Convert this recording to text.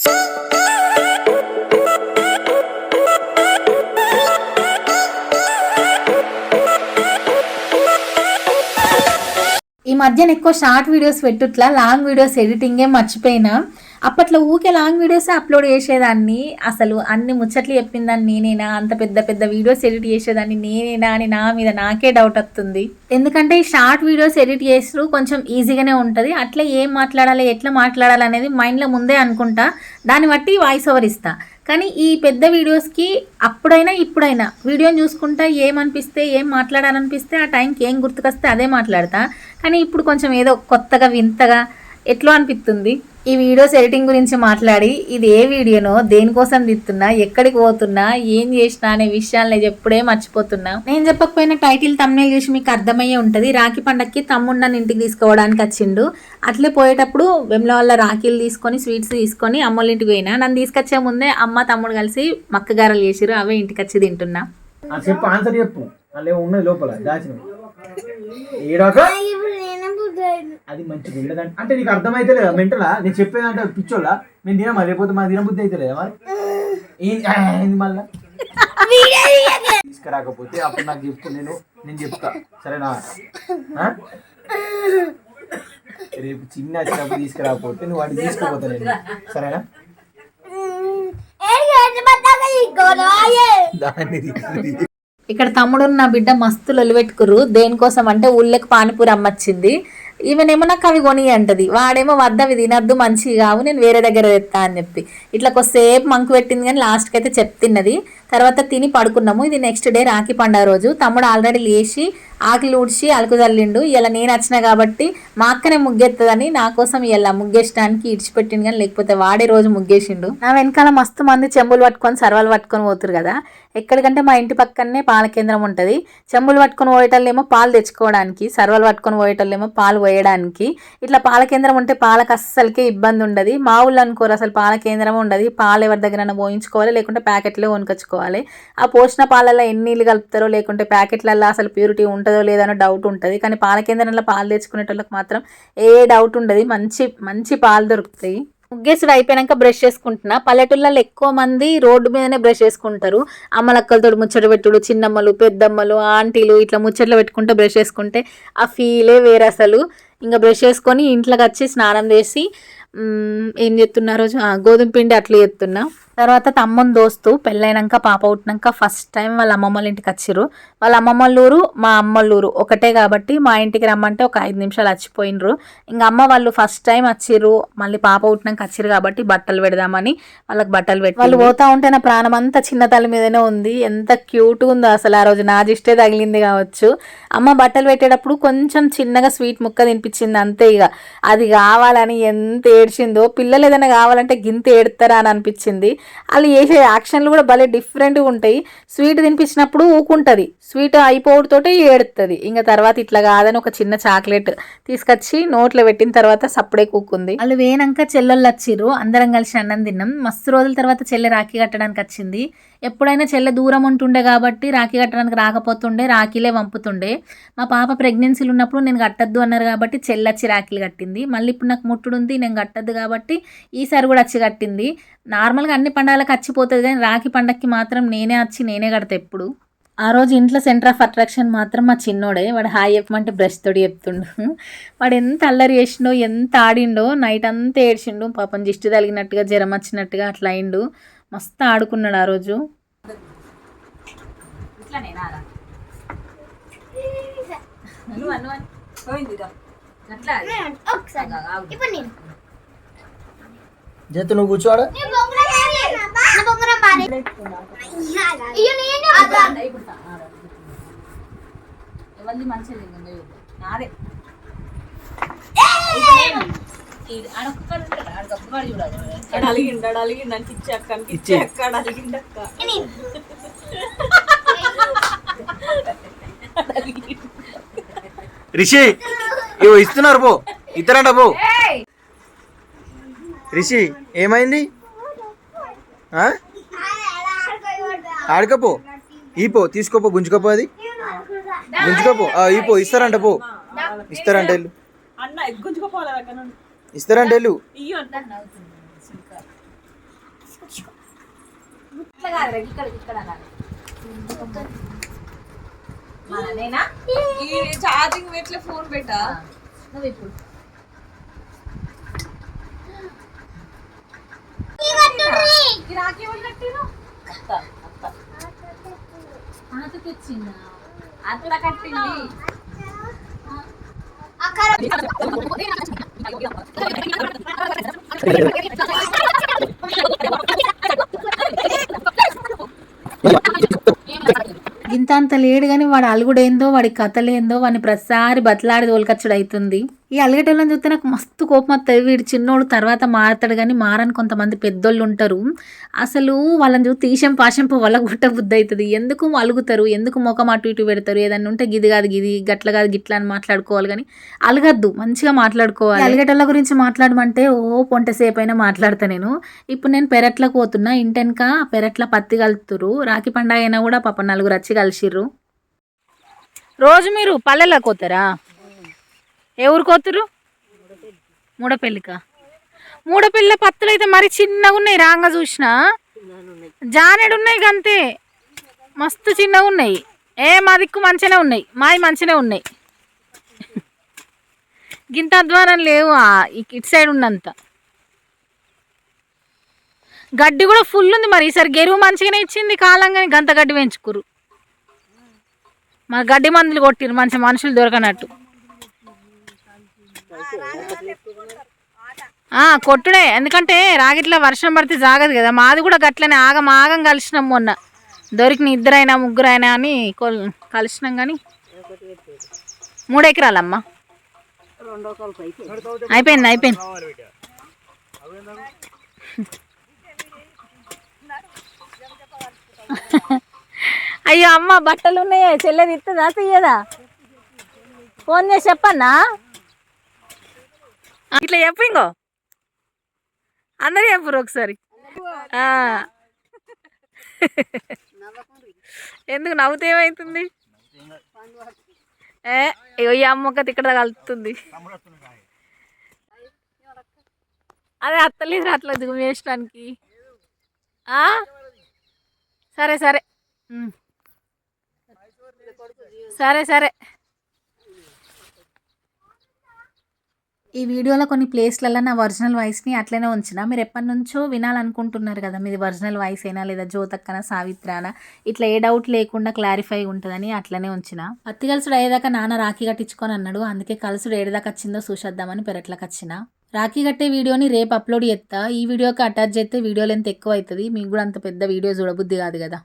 ఈ మధ్యన ఎక్కువ షార్ట్ వీడియోస్ పెట్టుట్లా లాంగ్ వీడియోస్ ఎడిటింగే మర్చిపోయినా. అప్పట్లో ఊకే లాంగ్ వీడియోసే అప్లోడ్ చేసేదాన్ని. అసలు అన్ని ముచ్చట్లు చెప్పిందాన్ని నేనేనా? అంత పెద్ద పెద్ద వీడియోస్ ఎడిట్ చేసేదాన్ని నేనేనా అని నా మీద నాకే డౌట్ వస్తుంది. ఎందుకంటే ఈ షార్ట్ వీడియోస్ ఎడిట్ చేస్తూ కొంచెం ఈజీగానే ఉంటుంది. అట్లా ఏం మాట్లాడాలి ఎట్లా మాట్లాడాలి అనేది మైండ్లో ముందే అనుకుంటా. దాన్ని బట్టి వాయిస్ ఓవర్ ఇస్తా. కానీ ఈ పెద్ద వీడియోస్కి అప్పుడైనా ఇప్పుడైనా వీడియోని చూసుకుంటా ఏమనిపిస్తే ఏం మాట్లాడాలనిపిస్తే ఆ టైంకి ఏం గుర్తుకొస్తే అదే మాట్లాడతా. కానీ ఇప్పుడు కొంచెం ఏదో కొత్తగా వింతగా ఎట్లా అనిపిస్తుంది. ఈ వీడియోస్ ఎడిటింగ్ గురించి మాట్లాడి ఇది ఏ వీడియోనో దేనికోసం తీస్తున్నా ఎక్కడికి పోతున్నా ఏం చేసినా అనే విషయాలు నేను ఎప్పుడే మర్చిపోతున్నా. నేను చెప్పకపోయినా టైటిల్ తమ్నేల్ చూసి మీకు అర్థమయ్యే ఉంటుంది. రాఖీ పండక్కి తమ్ముడు నన్ను ఇంటికి తీసుకోవడానికి వచ్చిండు. అట్లే పోయేటప్పుడు వెమ్ల వల్ల రాఖీలు తీసుకొని స్వీట్స్ తీసుకొని అమ్మోళ్ళ ఇంటికి పోయినా. నన్ను తీసుకొచ్చే ముందే అమ్మ తమ్ముడు కలిసి మక్కగారలు చేసిరు అవే ఇంటికి వచ్చి తింటున్నా. చెప్పు ఆన్సర్ చెప్పు. లోపల అది మంచిది ఉండదంటే అంటే నీకు అర్థమైతే లేదా? మెంటలా? నేను చెప్పేదంటే పిచ్చోళ్ళ? మేము తినమా లేకపోతే మా తినబుద్ధి అయితే లేదా మరి ఏంది మళ్ళా? తీసుకురాకపోతే అప్పుడు నాకు చెప్పు నేను నేను చెప్తా. సరేనా? రేపు చిన్న వచ్చినప్పుడు తీసుకురాకపోతే నువ్వు వాడిని తీసుకుపోతా నేను. సరేనా? దాన్ని ఇక్కడ తమ్ముడు నా బిడ్డ మస్తు లొలిపెట్టుకురు దేనికోసం అంటే ఊళ్ళకి పానీపూరి అమ్మచ్చింది. ఈమెనేమో నాకు అవి కొని అంటది వాడేమో వద్ద అవి తినద్దు మంచివి కావు నేను వేరే దగ్గర తెస్తా అని చెప్పి. ఇట్లా కొద్దిసేపు మంకు పెట్టింది కానీ లాస్ట్కి అయితే చెప్తున్నది. తర్వాత తిని పడుకున్నాము. ఇది నెక్స్ట్ డే రాఖీ పండుగ రోజు. తమ్ముడు ఆల్రెడీ లేచి ఆకలి ఊడ్చి అలుకు చల్లిండు ఇలా నేను వచ్చిన కాబట్టి మా అక్కనే ముగ్గెత్తదని నా కోసం ఇలా ముగ్గేసడానికి ఇడిచిపెట్టిండు కానీ లేకపోతే వాడే రోజు ముగ్గేసిండు. నా వెనకాల మస్తు మంది చెంబులు పట్టుకొని సర్వాలు పట్టుకొని పోతురు కదా. ఎక్కడికంటే మా ఇంటి పక్కనే పాల కేంద్రం ఉంటుంది. చెంబులు పట్టుకొని పోయేటోళ్ళేమో పాలు తెచ్చుకోవడానికి సర్వాలు పట్టుకొని పోయేటోళ్ళేమో పాలు పోయడానికి ఇట్లా పాల కేంద్రం ఉంటే పాలకు అస్సలకే ఇబ్బంది ఉండదు. మా ఊళ్ళో అనుకోరు అసలు పాల కేంద్రం ఉండదు. పాలు ఎవరి దగ్గర పోయించుకోవాలి లేకుంటే ప్యాకెట్లో కొనుకొచ్చుకోవాలి. ఆ పోషణ పాలల్లో ఎన్ని నీళ్ళు కలుపుతారో లేకుంటే ప్యాకెట్లలో అసలు ప్యూరిటీ ఉంటుందో లేదో డౌట్ ఉంటుంది. కానీ పాల కేంద్రంలో పాలు తెచ్చుకునేటోళ్ళకి మాత్రం ఏ డౌట్ ఉండదు. మంచి మంచి పాలు దొరుకుతాయి. ముగ్గేసుడు అయిపోయాక బ్రష్ చేసుకుంటున్నా. పల్లెటూళ్ళలో ఎక్కువ మంది రోడ్డు మీదనే బ్రష్ చేసుకుంటారు. అమ్మలక్కలతో ముచ్చట పెట్టుడు చిన్నమ్మలు పెద్దమ్మలు ఆంటీలు ఇట్లా ముచ్చట్లు పెట్టుకుంటే బ్రష్ చేసుకుంటే ఆ ఫీలే వేరే అసలు. ఇంకా బ్రష్ చేసుకొని ఇంట్లోకి వచ్చి స్నానం చేసి ఏం చేస్తున్నా రోజు? గోధుమ పిండి అట్లా చెప్తున్నా తర్వాత తమ్ముని దోస్తు పెళ్ళైనాక పాప పుట్టినాక ఫస్ట్ టైం వాళ్ళ అమ్మమ్మ వాళ్ళ ఇంటికి వచ్చిర్రు. వాళ్ళ అమ్మమ్మ వాళ్ళ ఊరు మా అమ్మ ఊరు ఒకటే కాబట్టి మా ఇంటికి రమ్మంటే ఒక ఐదు నిమిషాలు వచ్చిపోయినరు ఇంకా అమ్మ వాళ్ళు ఫస్ట్ టైం వచ్చిర్రు మళ్ళీ పాప పుట్టినాక వచ్చిర్రు కాబట్టి బట్టలు పెడదామని వాళ్ళకి బట్టలు పెట్టి వాళ్ళు పోతా ఉంటే నా ప్రాణం అంతా చిన్న తల మీదనే ఉంది. ఎంత క్యూట్ ఉందో అసలు ఆ రోజు నా జిస్టే తగిలింది కావచ్చు. అమ్మ బట్టలు పెట్టేటప్పుడు కొంచెం చిన్నగా స్వీట్ ముక్క తినిపించింది అంతే ఇక. అది కావాలని ఎంత ఏడ్చిందో పిల్లలు ఏదైనా కావాలంటే గింత ఏడుతారా అని అనిపించింది. వాళ్ళు చేసే యాక్షన్లు కూడా భలే డిఫరెంట్గా ఉంటాయి. స్వీట్ తినిపించినప్పుడు ఊకుంటుంది. స్వీట్ అయిపోవడంతోటే ఏడుతుంది ఇంకా తర్వాత ఇట్లా కాదని ఒక చిన్న చాక్లెట్ తీసుకొచ్చి నోట్లో పెట్టిన తర్వాత సప్పుడే కూకుంది. వాళ్ళు వేనాక చెల్లెళ్ళు వచ్చిర్రు. అందరం కలిసి అన్నం తిన్నాం. మస్తు రోజుల తర్వాత చెల్లె రాఖీ కట్టడానికి వచ్చింది. ఎప్పుడైనా చెల్లె దూరం ఉంటుండే కాబట్టి రాఖీ కట్టడానికి రాకపోతుండే రాఖీలే పంపుతుండే మా పాప ప్రెగ్నెన్సీలు ఉన్నప్పుడు నేను కట్టద్దు అన్నారు కాబట్టి చెల్లె వచ్చి రాఖీలు కట్టింది. మళ్ళీ ఇప్పుడు నాకు ముట్టుడు ఉంది నేను కట్టద్దు కాబట్టి ఈసారి కూడా వచ్చి కట్టింది. నార్మల్గా అన్ని పండుగలకు వచ్చిపోతుంది కానీ రాఖీ పండగకి మాత్రం నేనే వచ్చి నేనే కడతా ఎప్పుడు. ఆ రోజు ఇంట్లో సెంటర్ ఆఫ్ అట్రాక్షన్ మాత్రం మా చిన్నోడే. వాడు హాయ్ చెప్పమంటే బ్రష్ తోటి చెప్తుండు. వాడు ఎంత అల్లరి చేసిండో ఎంత ఆడిండో నైట్ అంతా ఏడ్చిండు. పాపం దిష్టి తగిలినట్టుగా జ్వరం వచ్చినట్టుగా అట్లా అయిండు. మస్తు ఆడుకున్నాడు ఆ రోజు. ఇప్పుడు నేను. జత నువ్వు ఎవరిది మంచిది నాదే. అడిగిండు అడిగిండు ఇచ్చే అక్క ఇచ్చే. అక్క అక్క. రిషి ఇవో ఇస్తున్నారు పో. ఇద్దరంట పో. రిషి ఏమైంది? ఆ? ఆడకపో. ఈ పో తీసుకోపో గుంజుకోపో అది. గుంజుకోపో. ఆ, ఈ పో ఇస్తారంట పో. ఇస్తారంట వెళ్ళు. ఇస్తారంట వెళ్ళు. ఇక్కడ ఫోన్ పెట్టా? నువ్వు ఇప్పుడు. అత్త అత్త తెచ్చిందా? అత్త కట్టింది. ఇంత అంత లేడు కానీ వాడు అలుగుడేందో వాడి కథలేందో వాడిని ప్రతిసారి బతలాడి తోలుకచ్చుడు అవుతుంది ఈ అలిగేటోళ్ళని చూస్తే నాకు మస్తు కోపం వస్తుంది వీడు చిన్నోడు తర్వాత మారతాడు కానీ మారని కొంతమంది పెద్దోళ్ళు ఉంటారు. అసలు వాళ్ళని చూసి తీసెం పాశంపు వల్ల గుట్ట బుద్ధి అవుతుంది ఎందుకు అలుగుతారు? ఎందుకు ముఖం అటు ఇటు పెడతారు? ఏదన్నా ఉంటే గిది కాదు గిది గట్ల కాదు గిట్ల అని మాట్లాడుకోవాలి కానీ అలగద్దు. మంచిగా మాట్లాడుకోవాలి. అలిగేటోళ్ళ గురించి మాట్లాడమంటే ఓ పొంటసేపు అయినా మాట్లాడతా నేను. ఇప్పుడు నేను పెరట్లకు పోతున్నా. ఇంటెనక పెరట్ల పత్తి కలుతురు రాఖీ పండగ అయినా కూడా పాప నలుగురు వచ్చి కలిసిర్రు. రోజు మీరు పల్లెలకు పోతారా? ఏ ఊరు కోతురు మూడపెల్లిక? మూడపెల్లి పత్తులు అయితే మరి చిన్నగా ఉన్నాయి రాంగా చూసిన? జానెడు ఉన్నాయి అంతే. మస్తు చిన్నగా ఉన్నాయి. ఏ మా దిక్కు మంచిగానే ఉన్నాయి. మావి మంచిగానే ఉన్నాయి. గింత అధ్వానం లేవు ఇటు సైడ్ ఉన్నంత. గడ్డి కూడా ఫుల్ ఉంది మరి. ఈసారి గెరువు మంచిగానే ఇచ్చింది కాలంగానే గంత గడ్డి పెంచుకురు మన గడ్డి మందులు కొట్టిరు మంచి మనుషులు దొరకనట్టు. కొట్టుడే. ఎందుకంటే రాగిట్లా వర్షం పడితే జాగదు కదా. మాది కూడా గట్లనే ఆగం ఆగం కలిసినాం మొన్న. దొరికిన ఇద్దరైనా ముగ్గురైనా అని కొల్ కలిసినాం కానీ మూడు ఎకరాలమ్మా. అయిపోయింది. అయిపోయింది అయ్యో అమ్మ బట్టలు ఉన్నాయే చెల్లెది ఇస్తుందా తీయదా? ఫోన్ చేసి చెప్పన్నా? ఇట్లా చెప్పు ఇంకో. అందరు చెప్పురు ఒకసారి. ఎందుకు నవ్వుతే ఏమవుతుంది ఏ ఇగో ఈ అమ్మక్క ఇక్కడ కలుపుతుంది అదే అత్తలేదు రావట్లేదు వేయడానికి వేసడానికి సరే సరే. సరే సరే. ఈ వీడియోలో కొన్ని ప్లేస్లలో నా ఒరిజినల్ వాయిస్ని అట్లనే ఉంచిన. మీరు ఎప్పటి నుంచో వినాలనుకుంటున్నారు కదా మీది ఒరిజినల్ వాయిస్ అయినా లేదా జ్యోతక్కన సావిత్రాన ఇట్లా ఏ డౌట్ లేకుండా క్లారిఫై ఉంటుందని అట్లనే ఉంచిన. పత్తి కలుసుడు అయ్యేదాకా నాన్న రాఖీ కట్టించుకొని అన్నాడు. అందుకే కలుసుడు ఏడదాకా వచ్చిందో చూసేద్దామని పెరట్లకు వచ్చిన రాఖీ కట్టే వీడియోని రేపు అప్లోడ్ చేస్తా ఈ వీడియోకి అటాచ్ చేస్తే వీడియో లెంత్ ఎక్కువ అవుతుంది మీకు కూడా అంత పెద్ద వీడియో చూడబుద్ధి కాదు కదా.